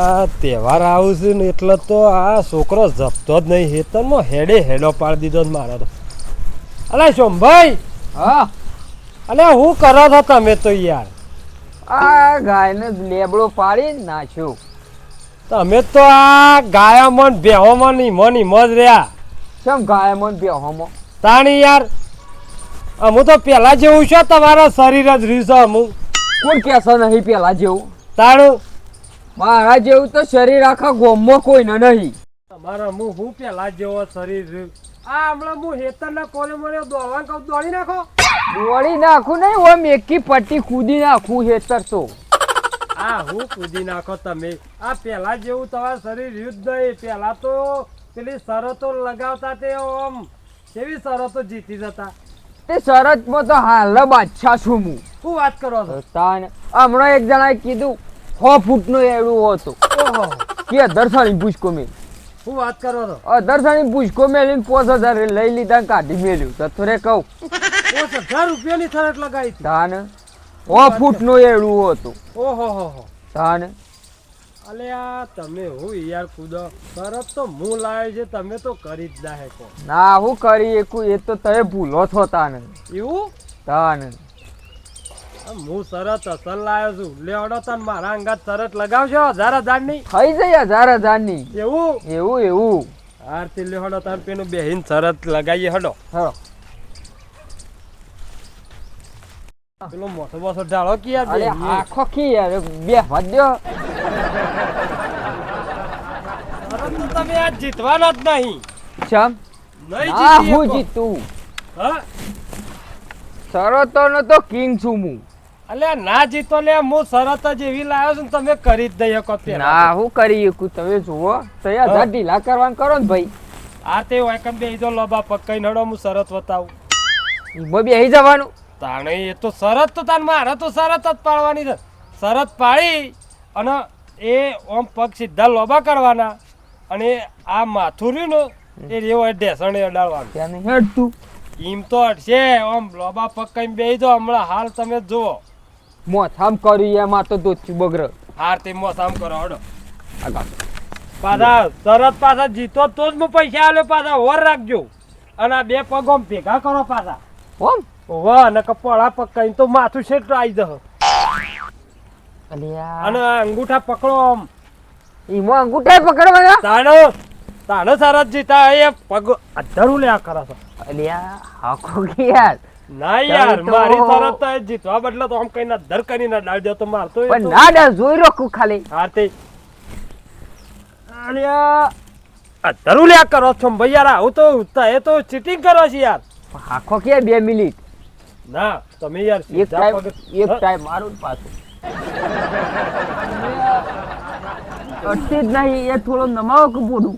આ તહેવાર આવશે ને એટલે તો આ છોકરો જપતો જ નહીં. હેતરમાં હેડે હેડો પાડી દીધો જ મારે તો. અલે સોમભાઈ હા? અલે હું કરો છો તમે તો યાર? આ ગાયને લેબડો પાડી નાખ્યો. તમે તો આ ગાયામાં બેહોમાં ની મની મજ રહ્યા. કેમ ગાય બેહોમાં તાણી યાર હું તો પેલા જેવું છે તમારા શરીર જ રીસો છે અમુ. કોણ કેસો નહીં પેલા જેવું? તાણું? મારા જેવું તો શરીર આખા ગોમમાં કોઈને નહીં. તમારા મુ હું પેલા જેવો શરીર આ હમણાં હું હેતરના કોલે મને દોડવા કહું દોડી નાખો. દોડી નાખું નહીં હું એકી પટ્ટી કૂદી નાખું હેતર તો. આ હું કૂદી નાખો તમે? આ પેલા જેવું તમારા શરીર યુદ્ધ નહીં. પેલા તો પેલી શરતો લગાવતા તે ઓમ. કેવી શરતો જીતી જતા? તે શરતમાં તો હાલ બાદશાહ છું હું. શું વાત કરો છો? હમણાં એક જણાએ કીધું સો ફૂટનો એડું હતો. કે દર્શાણી પૂછકો મેં શું વાત કરો છો દર્શાની પૂછકો લઈને પોસ હજાર લઈ લીધા કાઢી મેલ્યું. તો થોડે કહું. પોસ હજાર રૂપિયાની થરટ લગાવી ધાન છ સો ફૂટનો એડું હતું. ઓહો હો હો. તાન. અલે આ તમે હું યાર કુદો તરત તો હું લાવ્યો છે તમે તો કરી જ ના કહો ના હું કરી એકું એ તો તમે ભૂલો છો તાન. એવું? તાન. આ હું શરત અસલ લાવ્યો છું. લેવડો તન મારા અંગાત શરત લગાવશો હજાર હજારની થઈ જઈ હજાર હજારની. એવું? એવું એવું. આરતી લેવડો તાર પેલું બેહીન શરત લગાવીએ હડો. પેલો મોટો મોટો ઢાળો કે યાર આખો કી યાર બે વધ્યો તો તમે આજ જીતવાના જ નહીં. ચમ નહીં ના જીતી હું જીતું. હા? શરતોનો તો કિંગ છું હું. અલ્યા ના જીતો લે હું શરત જ એવી લાવ્યો છું ને તમે કરી જ દઈ શકો ના હું કરી શકું. તમે જુઓ તૈયાર હા. ઢીલા કરવાનું કરો ને ભાઈ. આ તે વાયકમ બે જો લોબા પકઈ નડો હું શરત બતાવું. ઈમો બે આવી જવાનું. તાણે એ તો શરત તો તાન મારે તો શરત જ પાડવાની છે. શરત પાડી અને એ ઓમ પગ સીધા લોબા કરવાના અને આ માથું રહ્યું ને એ રેવો ઢેસણે અડાડવાનું. ત્યાં નહીં હેડતું. એમ તો અડશે ઓમ લોબા પગ કઈ બેહી દો હમણાં હાલ તમે જુઓ. મોથામ કરી એમાં તો દોચ્યું બગર. હાર તે મોસામ કરો હડો. પાછા તરત પાછા જીતો તો જ હું પૈસા આલ્યો પાછા ઓર રાખજો. અને આ બે પગ આમ ભેગા કરો પાછા. ઓમ વાહ અને કપડા પકડીને તો માથું શેઠ આવી જશે. અલ્યા. અને અંગૂઠા પકડો આમ. એમાં અંગૂઠા પકડવાના? તાણો તાણો સારા જીતા એ પગ અધરું લે કરો છો. અલ્યા હાકો યાર ના યાર તો- મારી તરત તો જીતવા બદલે તો આમ કઈ ના દર ડાળ દે તો પણ તો- ના ડર જોઈ રાખું ખાલી. અલ્યા અધરું લે કરો છો તો એ તો ચીટિંગ કરો છો યાર. આખો કે બે મિનિટ? ના તમે યાર એક ટાઈમ એક ટાઈમ મારું જ પાછું. અટતી જ નહીં એ થોડો નમાવો કે બોલું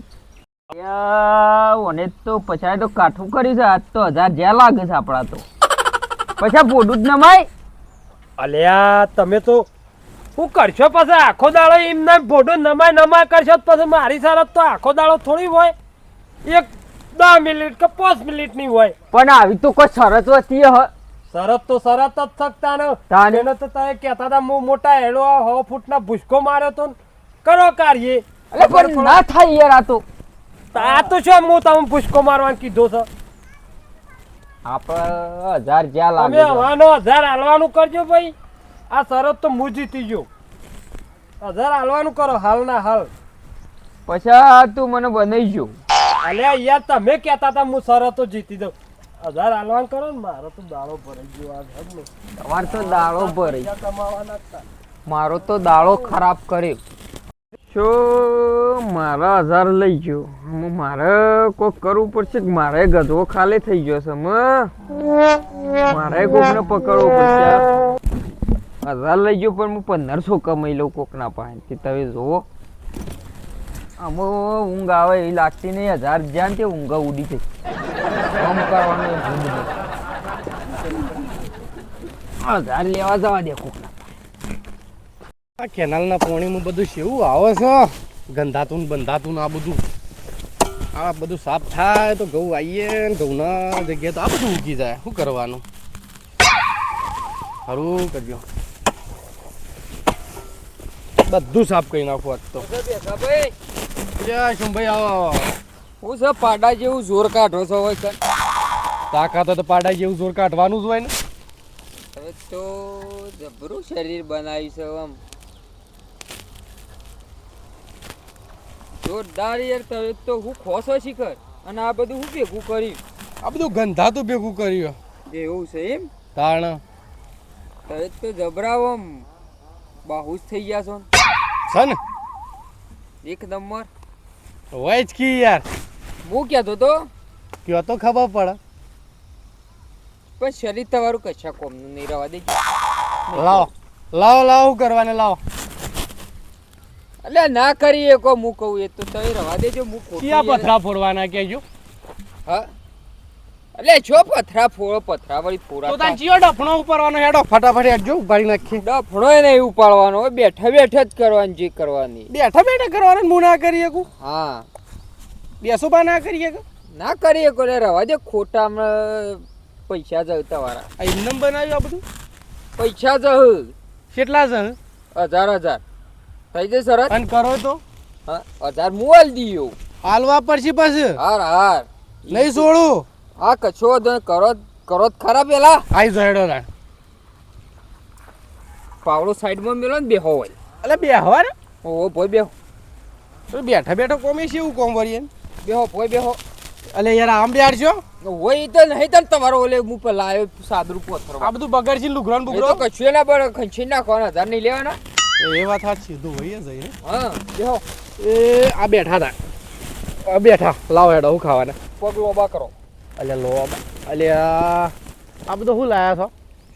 ઓને તો પછી તો કાઠું કરી છે આજ તો હજાર જ્યાં લાગે છે આપણા તો. પછી બોડું જ નમાય. અલ્યા તમે તો હું કરશો પછી? આખો દાડો એમને ભોડો નમાય નમાય કરશો તો પછી મારી શરત તો આખો દાડો થોડી હોય. એક દસ મિનિટ કે પાંચ મિનિટની હોય. પણ આવી તો કોઈ શરત હતી હ. શરત તો શરત જ થકતા ને તાને? તો તમે કહેતા હતા હું મોટા હેડો હો ફૂટ ફૂટના ભૂસકો માર્યો તો ને. કરો કાર્ય. એટલે પણ ના થાય યાર આ તો. આ તો શું હું તમે ભૂસકો મારવાનું કીધો છે? આપણે હજાર જ્યાં લાગે તમે હવાનો હજાર હાલવાનું કરજો ભાઈ. આ શરત તો હું જીતી ગયો. હજાર હાલવાનું કરો હાલ ના હાલ. પછી તું મને બનાવી ગયો. અલ્યા યાર તમે કહેતા હતા હું શરતો જીતી દઉં. હજાર હાલવાન કરો ને મારો તો દાળો ભરાઈ ગયો આ ઘર ને. તમારે તો દાળો ભરી કમાવાના મારો તો દાળો ખરાબ કર્યો. શું મારા હજાર લઈ ગયો. હવે મારે કોક કરવું પડશે કે મારે ગધવો ખાલી થઈ ગયો છે. મારે કોકને પકડવું પડશે. હજાર લઈ ગયો, પણ હું પંદરસો કમાઈ લઉં કોકના પાસેથી. તમે જુઓ. આમાં ઊંઘ આવે એવી લાગતી નહીં. હજાર જ્યાં તે ઊંઘ ઉડી જાય. કામ કરવાનું એ. હજાર લેવા જવા દે કોકના આ કેનાલના પાણીમાં બધું શેવું આવે છે? ગંધાતું બંધાતું આ બધું. આ બધું સાફ થાય તો ઘઉં આવીએ ને ઘઉંના જગ્યાએ તો આ બધું ઉગી જાય. શું કરવાનું? સારું કરજો. બધું સાફ કરી નાખું આજ તો. શુંભાઈ આવો હું છે પાડા જેવું જોર કાઢો છો હોય સર તાકાત તો પાડા જેવું જોર કાઢવાનું જ હોય ને. હવે તો જબરું શરીર બનાવ્યું છે આમ. જોરદાર યાર તમે તો હું ખોસો શીખર. અને આ બધું હું ભેગું કર્યું. આ બધું ગંધાતું ભેગું કર્યું. એવું છે એમ? તાણ. તમે તો જબરાવો બાહુસ થઈ ગયા છો છે ને? એક નંબર. હોય જ કી યાર. હું કહેતો તો? કયો તો ખબર પડે. પણ શરીર તમારું કશા કોમનું નહીં રહેવા દેજો. લાવો. લાવો લાવો કરવાને લાવો. એટલે ના કરીએ કો હું કહું એ તો તમે રવા દેજો હું ખોટું ક્યાં પથરા ફોડવાના કેજો હા? એટલે જો પથરા ફોડો પથરા વળી તો ફોડા તાન ચિયો ડફણો ઉપાડવાનો હેડો ફટાફટ હેડજો ઉપાડી નાખી ડફણો એ નહીં ઉપાડવાનો હોય બેઠા બેઠા જ કરવાની જે કરવાની. બેઠા બેઠા કરવાની હું ના કરી શકું? હા. બેસો બા ના કરી શકું? ના કરી કો લે રવા દે ખોટા પૈસા જતા વાળા આ ઇન્નમ બનાવ્યું આ બધું? પૈસા જ કેટલા છે હજાર હજાર. થઈ જાય સરસ? અને કરો તો. હા હજાર મોલ દીયો. હાલવા પડશે પછી? હાર હાર. નહીં છોડું હા કછો વાંધો કરો કરો ખરા પેલા. આઈ જડો રા પાવડો સાઈડમાં મેલો ને બેહો હોય. એટલે બે ને. ઓહો ભોય બેહો. બેઠા બેઠા કોમી છે એવું કોમ વરીએ બેહો ભોય બેહો. અલે યાર આમ બેઠજો હોય તો નહીં તને તમારો ઓલે હું પર લાવ્યો સાદરું પોથરો. આ બધું બગડશે ને લુગરાન બુગરો કશું ના પડે ખંચી નાખવાના હજાર નહીં લેવાના. એ વાત સાચી સીધું હોય જ હા દેખો એ આ બેઠા હતા આ બેઠા. લાવો હેડો હું ખાવાના. પગ લોબા કરો. અલે લો અલે આ આ બધું શું લાયા છો?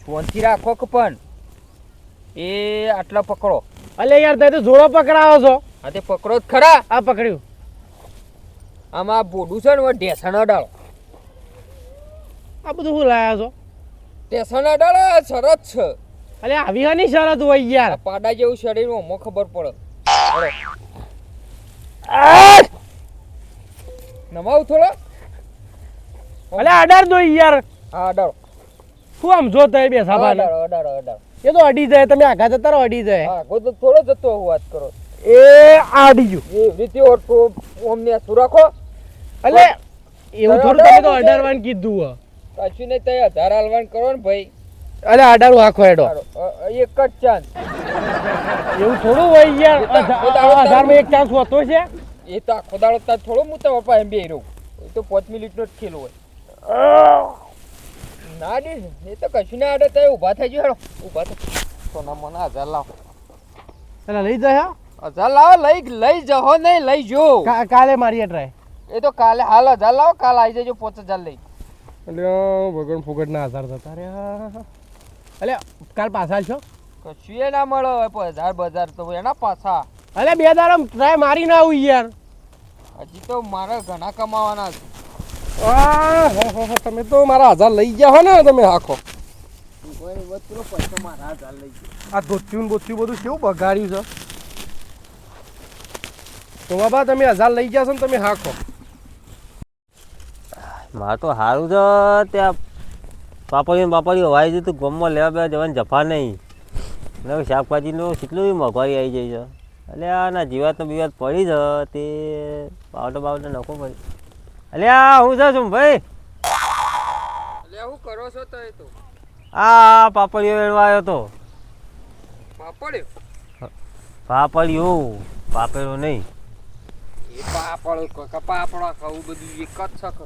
શોનથી રાખો કે પણ? એ આટલા પકડો. અલે યાર તે તો જોડો પકડાવો છો. આ તે પકડો જ ખરા. આ પકડ્યું. આમાં બોડું છે ને ઢેસણ અડાળો આ બધું શું લાયા છો? ઢેસણ અડાળો સરસ છે. અલે આવી હાની શરત હોય યાર. પાડા જેવું શરીરમાં ખબર પડે. નમાવ થોડો. અલે અડાર દો યાર. હા અડાળો શું આમ જો તમે બે સાબા બાને અડાળો અડાળો અડાળો એ તો અડી જાય તમે આઘા જતા રહો અડી જાય. હા તો થોડો જતો હું વાત કરો. એ આડી ગયું. એ રીતે ઓટો ઓમને શું રાખો? અલે એવું થોડું તમે તો અડારવાનું કીધું હો કશું નહીં તય હજાર હાલવાન કરો ને ભાઈ. અલે આડારું આખો હેડો. એક જ ચાન્સ એવું થોડું હોય યાર. હજારમાં એક ચાન્સ હોતો છે? એ તો આખો દાડો તાર થોડો હું તો પપ્પા એમ બે રહું એ તો પાંચ મિનિટનો જ ખેલ હોય. ના દે એ તો કશું ના આડે તો ઊભા થઈ ગયો હેડો ઊભા થઈ સોના મને હજાર લાવો. એટલે લઈ જાય હજાર લાવો લઈ લઈ જહો નહીં લઈ જો કાલે મારી ટ્રાય એ તો કાલે હાલ હજાર લાવો કાલ આવી જજો પાંચ હજાર લઈ. એટલે ભગવાન ફુગટ ના હજાર જતા રે અલે કાલ પાછા છો કશું એ ના મળે હવે હજાર બજાર તો એના પાછા. અલે બે દાડા ટ્રાય મારી ના આવું યાર. હજી તો મારે ઘણા કમાવાના છે. તમે તો મારા હજાર લઈ ગયા હો ને તમે આખો. આ ધોત્યું બોત્યું બધું કેવું બગાડ્યું છે? તો બાબા તમે હજાર લઈ ગયા છો ને તમે હાખો મારે તો સારું છે ત્યાં પાપડીઓ પાપડીઓ વાઈ જતું ગમમાં લેવા બે જવાની જફા નહીં. ને શાકભાજીનું કેટલું મોંઘવારી આવી જાય છે. એટલે આ ના જીવાત બીવાત પડી છે તે પાવડર બાવડર નખો પડે. એટલે આ હું છે શું ભાઈ. એટલે હું કરો છો તો એ તો? આ પાપડીઓ વેણવા આવ્યો તો. પાપડીઓ? પાપડીઓ પાપડો નહીં. એ પાપડ પાપડા ખાવું બધું એક જ શક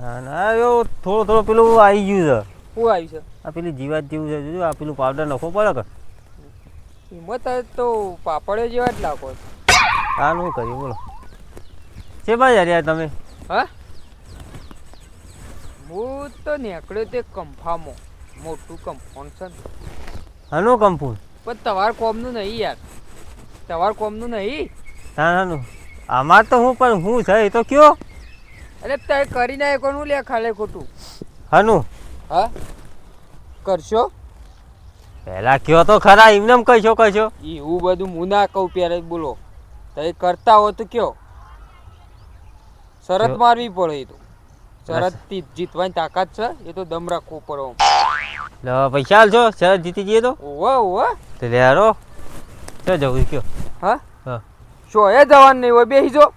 હા ના એવું થોડું થોડું પેલું આવી ગયું છે. શું આવ્યું છે. આ પેલી જીવાત જેવું છે જોજો આ પેલું પાવડર નખો પડે કે? હિંમત તો પાપડે જેવા જ લાગો. આ શું કરીએ બોલો. છે ભાઈ યાર તમે? હા? હું તો નીકળ્યો તે કંફામાં. મોટું કંફોન છે હાનું કંફોન? પણ તમાર કોમનું નહીં યાર. તમાર કોમનું નહીં? ના નાનું આમાં તો હું પણ હું છે એ તો કયો? અરે તે કરી નાખવાનું લે ખાલે ખોટું હનું? હા? કરશો? પહેલા કયો તો ખરા એમને એમ કહીશો કહીશો. એવું બધું હું ના કહું પ્યારે બોલો. બોલો તમે કરતા હો તો કયો? શરત મારવી પડે એ તો. શરતથી જીતવાની તાકાત છે એ તો દમ રાખવો પડે. લે પૈસા હાલશો શરત જીતી જઈએ તો. ઓવે ઓવે તો લે હારો. જવું કયો? હા? હા. શું એ જવાનું નહીં હોય બેસી જો.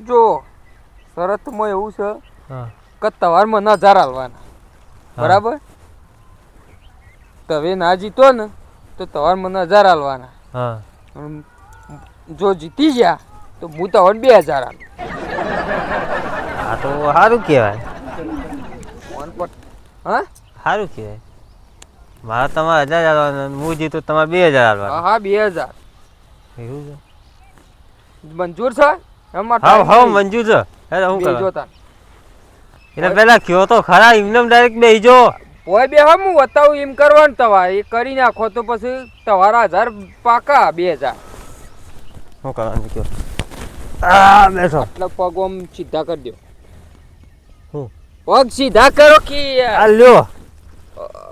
જો શરતમાં એવું છે. હા. કે તમારમાં નજાર હાલવાના હા. બરાબર? તમે ના જીતો ને તો મને હજાર હાલવાના જો જીતી ગયા તો હું તમને બે હજાર હાલું આ તો સારું કહેવાય. હા? સારું કહેવાય. મારે તમારે હજાર હાલવાના હું જીતું તમારે બે હજાર હાલવાના હા બે હજાર. એવું છે? મંજૂર છે? હા હા. મંજૂર છે. હેલો હું જોતા એટલે પેલા કયો તો ખરા એમને ડાયરેક્ટ બેસજો ઓય બે હા હું બતાવું એમ કરવાનું તવા એ કરી નાખો તો પછી તમારા હજાર પાકા બે હજાર. શું કરવાનું કયો? આ બેઠો. એટલે પગ આમ સીધા કરી દો. હું? પગ સીધા કરો કે આ લ્યો.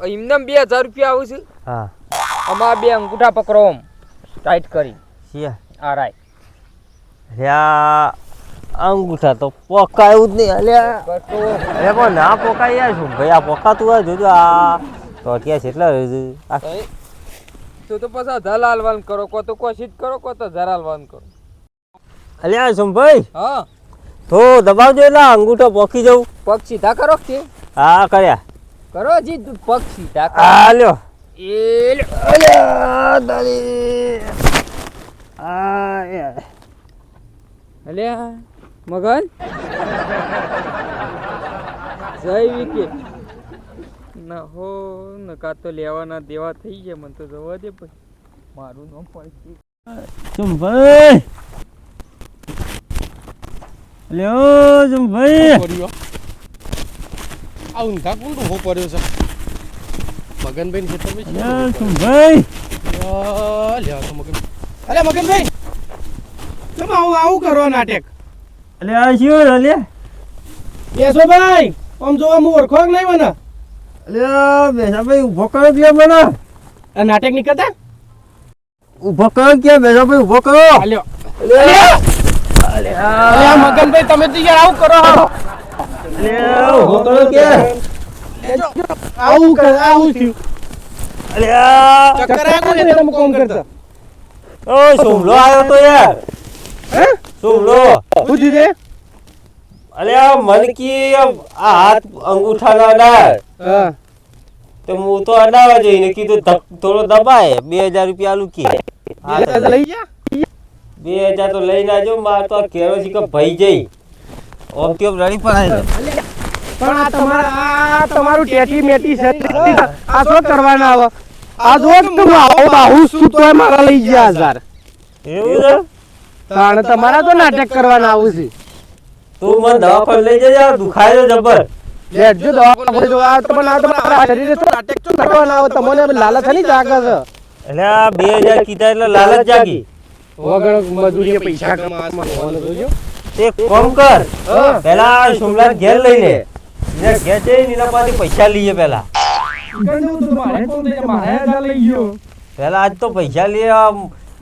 એમને બે હજાર રૂપિયા આવું છે? હા. આમાં બે અંગૂઠા પકડો આમ ટાઈટ કરી આ રાય અલ્યા અંગૂઠા તો પોકાયું જ નહીં. અલ્યા. અરે પણ ના પોકાય યાર શું? ભાઈ આ પોકાતું હોય જોજો આ તો ક્યાં છે. એટલા તો તો પછી ધલાલ વાન કરો કો તો કોશિશ કરો કો તો ધરાલ વાન કરો. અલ્યા શું ભાઈ હા. તો દબાવજો એટલે અંગૂઠો પોકી જવું. પગ સીધા કરો કે? હા કર્યા. કરો જી પગ સીધા કરો. આ લ્યો. એ અલ્યા તારી આ અલ્યા. મગન જય વિકે. ના હો નકા તો લેવાના દેવા થઈ ગયા મને તો જવા દે પછી મારું નામ પડી શું ભાઈ લ્યો શું ભાઈ પડ્યો આ ઊંધા કોણ ઊભો પડ્યો છે? મગનભાઈ ને ખેતરમાં છે શું ભાઈ અ, લ્યો તો મગન અરે મગનભાઈ તમે આવું આવું કરો નાટક. અલ્યા શું અલ્યા બેસો ભાઈ આમ જોવા હું ઓળખો નહીં મને? એટલે બેસા ભાઈ ઊભો કરો કે મને. આ નાટક નહીં કરતા ઊભો કરો કે બેસા ભાઈ ઊભો કરો. હાલ્યો અરે આ. મગનભાઈ તમે તો યાર આવું કરો. હો ઊભો કરો કે આવું કર આવું થયું. અલ્યા ચક્કર આ કોને? તમે કોમ કરતા? ઓ સોમલો આવ્યો તો યાર. હે? સોમલો. શું થયું તે અલ્યા મન કી આ હાથ અંગૂઠા ના હા. તો હું તો અડાવા જઈને કીધું થોડો દબાય બે હજાર રૂપિયા આલું કે. હા તો લઈ જા. બે હજાર તો લઈને આવજો માર તો કેરો છે કે ભાઈ જઈ. ઓમ તેમ રડી પડાય પણ આ તમારા આ તમારું ટેટી મેટી છે. આ શું કરવાના આવે? આ જો તમે આવો બાહુ તોય મારા લઈ ગયા હજાર. એવું છે? કારણ તમારા તો નાટક કરવાના આવું છે. તું મને દવાખાને લઈ જજે આ દુખાય છે જબર. લેટજો દવા કોઈ જો આ તમને આ તમારા શરીરે તો નાટક શું કરવાના આવે તમને લાલચ નહીં જાગે છે? એટલે આ બે હજાર કીધા એટલે લાલચ જાગી. વગર મજૂરી પૈસા કમાવાનું જોજો તે કોમ કર પેલા સુમલા ઘેર લઈ લે ને ઘેર જઈને એના પાસેથી પૈસા લઈએ પેલા. પેલા આજ તો પૈસા લઈએ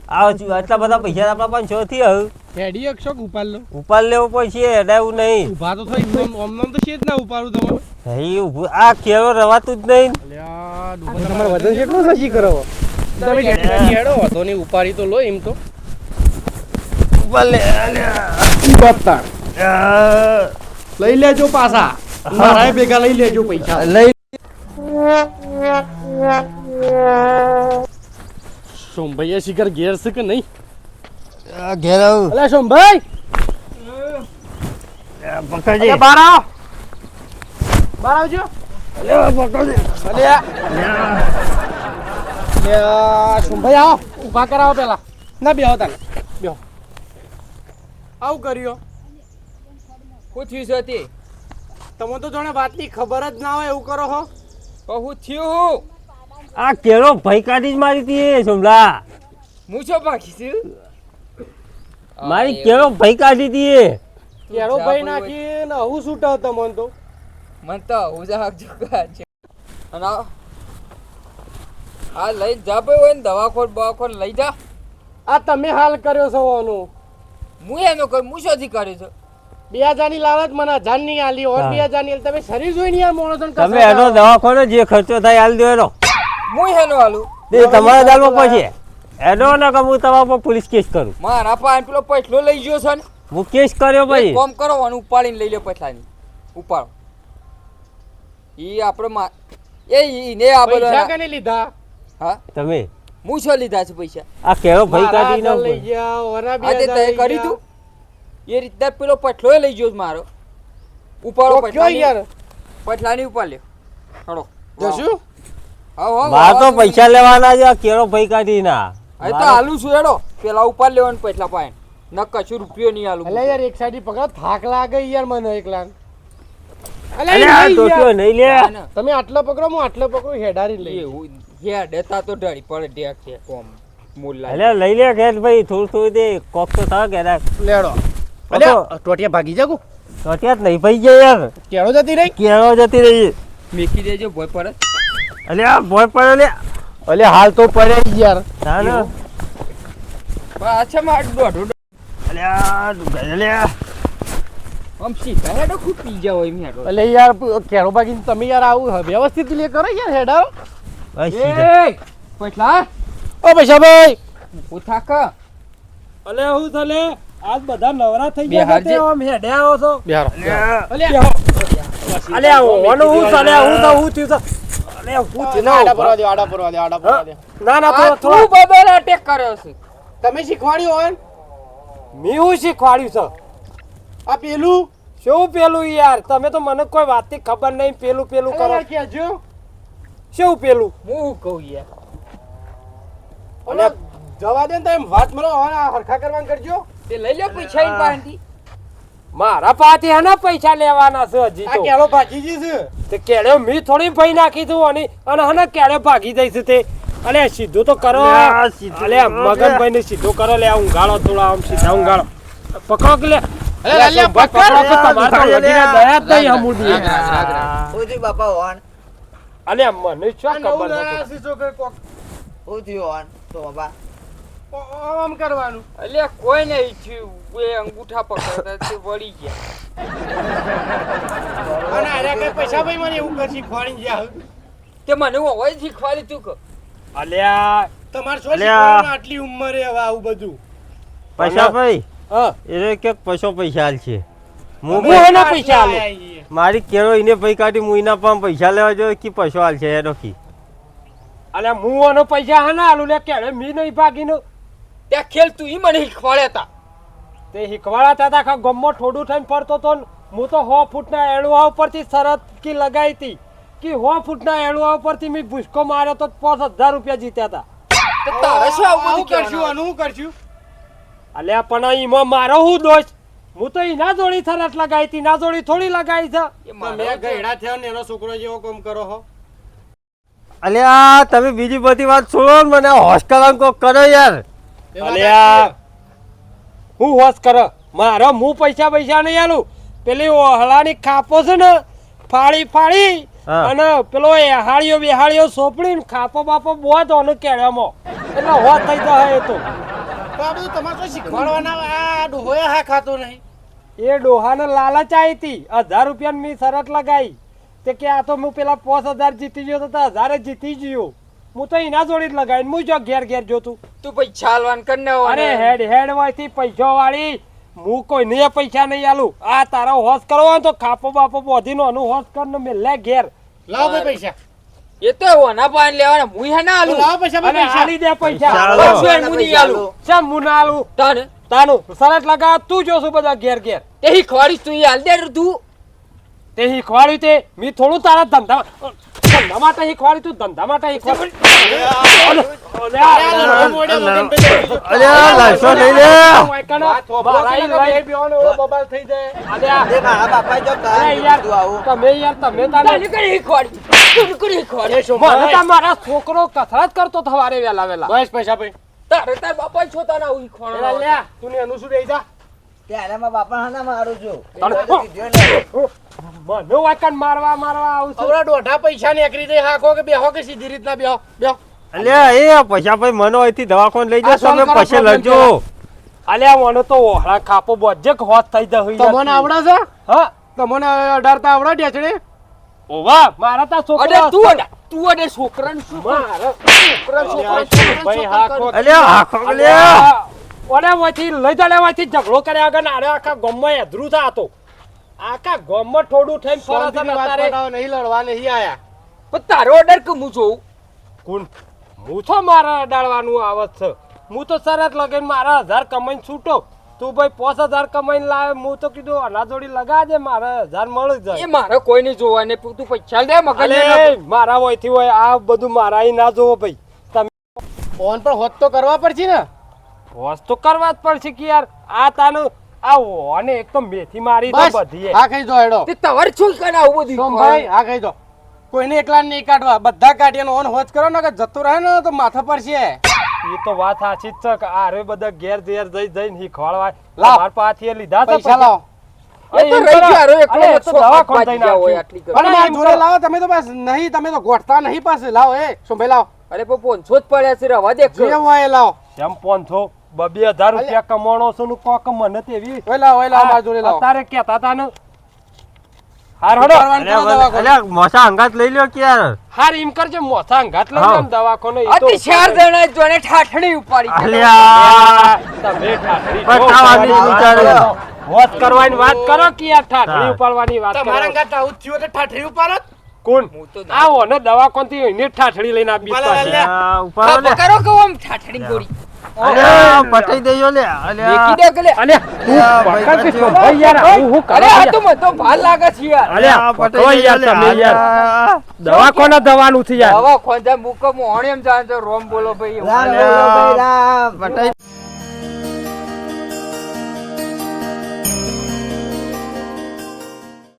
આટલા બધા પૈસા આપણા પાસે છોથી થી હવે હેડી એકસો ઉપાડ લો. ઉપાડ લેવો પડશે અડાવું નહીં. ઊભા તો થઈ ઓમ નામ તો છે જ ના ઉપાડું તમારું ઊભું આ કેળો રવાતું જ નહીં. તમારે વજન કેટલું સજી કરો? તમે હેડો હતો નહીં ઉપાડી તો લો એમ તો. બત્તા લઈ લેજો પાછા. મારા ભેગા લઈ લેજો પૈસા. લઈ સોમભાઈ શિખર ઘેર છે કે નહીં? ઘેર આવું. અલે સોમભાઈ! પકડજે બાર આવો. બાર આવજો. સોમભાઈ આવો. ઊભા કરાવો પેલા ના બેહો તને બેહો. આવું કર્યો. શું થયું છે તે? તમે તો જાણે વાતની ખબર જ ના હોય એવું કરો હો. હું થયું આ કેળો ભાઈ કાઢી જ મારી હતી સોમલા. હું છો બાકી છું? મારી કેળો ભાઈ કાઢી હતી કેળો ભાઈ નાખી ને હું છૂટા તમને તો. મન તો હું જ હાક ચુકા છે. અને આ લઈ જા ભાઈ હોય ને દવાખોર બવાખોર લઈ જા. આ તમે હાલ કર્યો છો આનો. હું એનો કર હું શોધી કાઢ્યો છું? બે હજારની લાલચ મને હજારની આલી ઓર બે હજારની તમે શરીર જોઈ નહીં આ ને તમે એનો દવાખાનો જે ખર્ચો થાય હાલ દો એનો. હું હેનો હાલું? તે તમારા દાલમાં પછી એનો ન કે હું તમારા પર પોલીસ કેસ કરું. મારા પાસે પેલો પૈસલો લઈ ગયો છે ને. હું કેસ કર્યો ભાઈ કોમ કરો અને ઉપાડીને લઈ લો પૈસાની ઉપાડો. ઈ આપણે મા એ ઈને આ પૈસા કને લીધા? હા? તમે? હું છો લીધા છે પૈસા? આ કેવો ભાઈ કાઢી હાથા લઈ ગયા ઓરા બે આજે તે કરી. તું? એ રીતના પેલો પટલો લઈ ગયો મારો. ઉપાડો પટલાની યાર. પટલાની ઉપાડ લ્યો. હડો જશું? મારે તો પૈસા લેવાના છે કેળો ભાઈ કાઢી ના હવે તો આલુ છું એડો પેલા ઉપર લેવાનું પૈસા પાય. ન કશું રૂપિયો નહીં આલુ. એટલે યાર એક સાઈડ પકડ. થાક લાગે યાર મને એકલા. અલે અલે આ નહીં ટોટીઓ યાર. નહીં લે. ના, ના. તમે આટલો પકડો હું આટલો પકડો હેડારી લઈ એવું હે તો ઢળી પડે ઢેક છે કોમ. મુલ્લા. લઈ લે કે ભાઈ થોડું થોડું દે કોક તો થા કે લેડો. અલે, ટોટિયા ભાગી જાગો? ટોટિયા નહીં ભાઈ જાય યાર. કેળો જતી રહી? કેળો જતી રહી. મેકી દેજો ભોય પર અલે આ ભોય પડે લે અલે હાલ તો પડે યાર. ના ના. પાછા માર દોઢો અલે આ અલે. આ આમ સીધા હેડો ખૂબ પી જાવ એમ હેડો. અલે યાર કેરો બાકી તમે યાર આવું વ્યવસ્થિત લે કરો યાર હેડો. એ પૈસા ઓ પૈસા ભાઈ. ઉઠા ક અલે હું થલે આજ બધા નવરા થઈ ગયા. છે આમ હેડે આવો છો. બિહાર. અલે અલે ઓનું હું થલે હું તો હું થયું છે અલે હું આડા પરવા દે આડા પરવા દે આડા પરવા દે ના ના આ તું બબલ અટેક કર્યો છે. તમે શીખવાડ્યું હોય મેં હું શીખવાડ્યું છે? આ પેલું? શું પેલું યાર? તમે તો મને કોઈ વાતની ખબર નહીં પેલું પેલું કરો. કહેજો શું પેલું? હું કહું યાર? અને જવા દે ને તમે વાત મને આ હરખા કરવાનું કરજો. તે લઈ લે પૈસા પાસેથી મારા પાથી હે પૈસા લેવાના છે હજી તો. કેળો ભાગી છે. તે કેળો મી થોડી ભાઈ નાખી તું અને અને હને કેળો ભાગી જઈશ તે. અલે સીધું તો કરો. અલે મગનભાઈ ને સીધો કરો લે હું ગાળો થોડા આમ સીધા ઊંઘાડો પકડો કે લે? અલે, મને શું ખબર નથી. છે છોકરા કોક. ઉથી હોન તો બાપા ઓ- આમ કરવાનું. એટલે કોઈ નહીં થયું એ અંગૂઠા પકડતા તે વળી ગયા. અને અરે કઈ પૈસા ભાઈ મને એવું કરી શીખવાડી ગયા તે મને હોય શીખવાડી તું કે. અલ્યા તમારે શું આટલી ઉંમરે હવે આવું બધું. પૈસા ભાઈ? હા. એ કે પૈસો પૈસા હાલ છે. હું હું એના પૈસા આલું. મારી કેળો એને ભાઈ કાઢી હું એના પણ પૈસા લેવા જોઈએ કે પૈસો હાલ છે એનો કી અલ્યા હું એનો પૈસા હે ના આલુ લે કેળો મી નહીં ભાગીનો ત્યાં ખેલ તું ઈ મને શીખવાડ્યા તા તે હિકવાડા હતા આખા ગમમાં થોડું થઈને ફરતો તો ને હું તો સો ફૂટના એળવા ઉપરથી શરત કી લગાઈ હતી કે સો ફૂટના એળવા ઉપરથી મેં ભૂસકો માર્યો તો પાંચ હજાર રૂપિયા જીત્યા હતા તો તારે શું આવું આવું કરશું કરશું આનું કરશું? અલ્યા પણ એમાં મારો હું દોષ હું તો એના જોડી થરત લગાઈ હતી ના જોડી થોડી લગાઈ છે. મેં ગયડા થયા ને એનો છોકરો જેવો કામ કરો હો. અલે આ તમે બીજી બધી વાત છોડો ને મને હોસ્ટેલ કોક કરો યાર. અલ્યા હું હોશ કર. મારો હું પૈસા પૈસા નહીં આલું. પેલી ઓહળાની ખાપો છે ને ફાળી ફાળી અને પેલો એહાળીઓ બેહાળીઓ સોપડી ને ખાપો બાપો બહુ જ ઓને કેળામાં. એટલે હોશ થઈ જાય એ તો. બધું તમારે શું શીખવાડવાના આ ડોહોએ હા ખાતો નહીં. એ ડોહાને લાલચ આવી હતી. હજાર રૂપિયાની મેં શરત લગાઈ. તે કે આ તો હું પેલા પાંચ હજાર જીતી ગયો તો હજારે જીતી ગયો. હું તો એના જોડી જ લગાવીને હું જો ઘેર ઘેર જોતું. તું પૈસા હાલવાન કર ને અરે હેડ હેડ વાયથી પૈસા વાળી હું કોઈ નહીં પૈસા નહીં આલું. આ તારો હોશ કરવો તો ખાપો બાપો બોધીનો અનુ હોશ કર ને મેં લે ઘેર. લાવ ભાઈ પૈસા. એ તો ઓના પાન લેવાના હું હે ના આલુ. લાવ પૈસા અને આલી દે પૈસા. એન હું નહીં આલુ? શેમ હું ના આલુ? તને? તાનું શરત લગા તું જોશું બધા ઘેર ઘેર. તે શીખવાડીશ તું હાલ દે તું. તે શીખવાડ્યું તે. મેં થોડું તારા ધંધા ધંધા માટે શીખવાડ્યું તું ધંધા માટે ના શીખવાડી તું કરી શીખવાડી મને તો મારા છોકરો કસરત કરતો થવારે વેલા વેલા બસ પૈસા ભાઈ તારે તાર બાપા છો તારા આવું એલા શીખવાડવાનું લ્યા તું એનું શું બેહી જા. ત્યારે બાપા હા મારું છું. તને- એ તો કીધું ને. મને વાકણ મારવા મારવા આવું છું. આવડા દોઢા પૈસા નીકળી દે હાખો કે બેહો કે સીધી રીતના બેહો બેહો. અલે એ પૈસા ભાઈ મને અહીંથી દવાખાને લઈ આ જાઓ તમે solve કરો પછી લડજો અલ્યા મને તો ઓહળા ખાપો બોજક હોત થઈ જાય તમને આવડે છે? હા? તમને અઢારતા આવડે ઢેચડે ઓવા મારા તા અરે તું અડા તું અને છોકરાને શું મારે છોકરા છોકરા ભાઈ હાખો અલ્યા હાખો અલ્યા. ઓને વયથી લઈ જડાવાથી ઝઘડો કર્યા આગળ આરે આખા ગોમમાં એધરું થા હતો આખા ગોમમાં થોડું થઈને ફરા વાત અત્યારે નહીં લડવા નહીં આયા. પણ તારો ઓર્ડર કે હું જોઉં? કોણ? હું તો મારા અડાડવાનું આવત છે. હું તો સરત લગીને મારા હજાર કમાઈને છૂટો. તું ભાઈ પાંચ હજાર કમાઈને લાવે હું તો કીધું અનાજોડી દે મારે હજાર મળી એ જાય મારે કોઈ નહીં જોવા ને તું પૈસા દે મગજ મારા મારા હોયથી હોય આ બધું મારા ના જોવો ભાઈ. તમે ફોન પણ હોત તો કરવા પડશે ને. હોશ તો કરવા જ પડશે કે યાર. આ તાનું આવો અને એક તો મેથી મારી તો બધી આ કહી દો હેડો. તે તમારે શું કરે આવું બધું સોમભાઈ આ કહી દો કોઈને એકલા નહીં કાઢવા. બધા કાઢીને ઓન હોજ કરો ને કે જતો રહે ને તો માથા પર છે. એ તો વાત સાચી જ છે કે આરે બધા ઘેર ઘેર જઈ જઈને હી ખોળવા માર પાથી લીધા છે પૈસા લાવો. એ તો રહી ગયો, હારો એકલો અરે, એ તો બસો દવાખાને બાજી જઈને હોય આટલી કરી. પણ મારા એમ લાવો તમે તો બસ નહીં તમે તો ગોઠતા નહીં પાસે લાવો એ સોમભાઈ લાવો. અરે પોનસો જ પડ્યા છે રવા દે જે હોય લાવો. જેમ પોનસો. બબે હજાર રૂપિયા કમાણો છો નું કોક મને તેવી ઓલા ઓલા મારા જોડે લાવો. અત્યારે કેતા તા ને. હાર હડો. કરવાનું કરો દવાખાનું. અલ્યા મોસા અંગાત લઈ લ્યો કે યાર હાર એમ કરજે મોથા અંગાત લઈ હા. દવાખાને ઈ તો ચાર જણા જોડે ઠાઠડી ઉપાડી અલ્યા. તમે ઠાઠડી પણ જો ખાવાની જ વિચારે. હોશ કરવાની વાત કરો કે યાર ઠાઠડી ઉપાડવાની વાત તમારા અંગાત આવું થયું એટલે ઠાઠરી ઉપર કોણ? હું તો આવો ને એને ઠાઠડી લઈને આપી પાછી. કરો કે આમ ઠાઠડી ગોળી. પટાઈ દેજો લે અલ્યા. દે કે લે. અલ્યા તું પકડ કે ભાઈ, યાર આવું હું કરો? આ તો લાગે છે યાર. અલ્યા પકડો યાર તમે યાર. દવાખાને દવાનું છે યાર. દવા ખોંજા મૂકો મોહણી એમ જાણે તો રોમ બોલો ભાઈ પટાઈ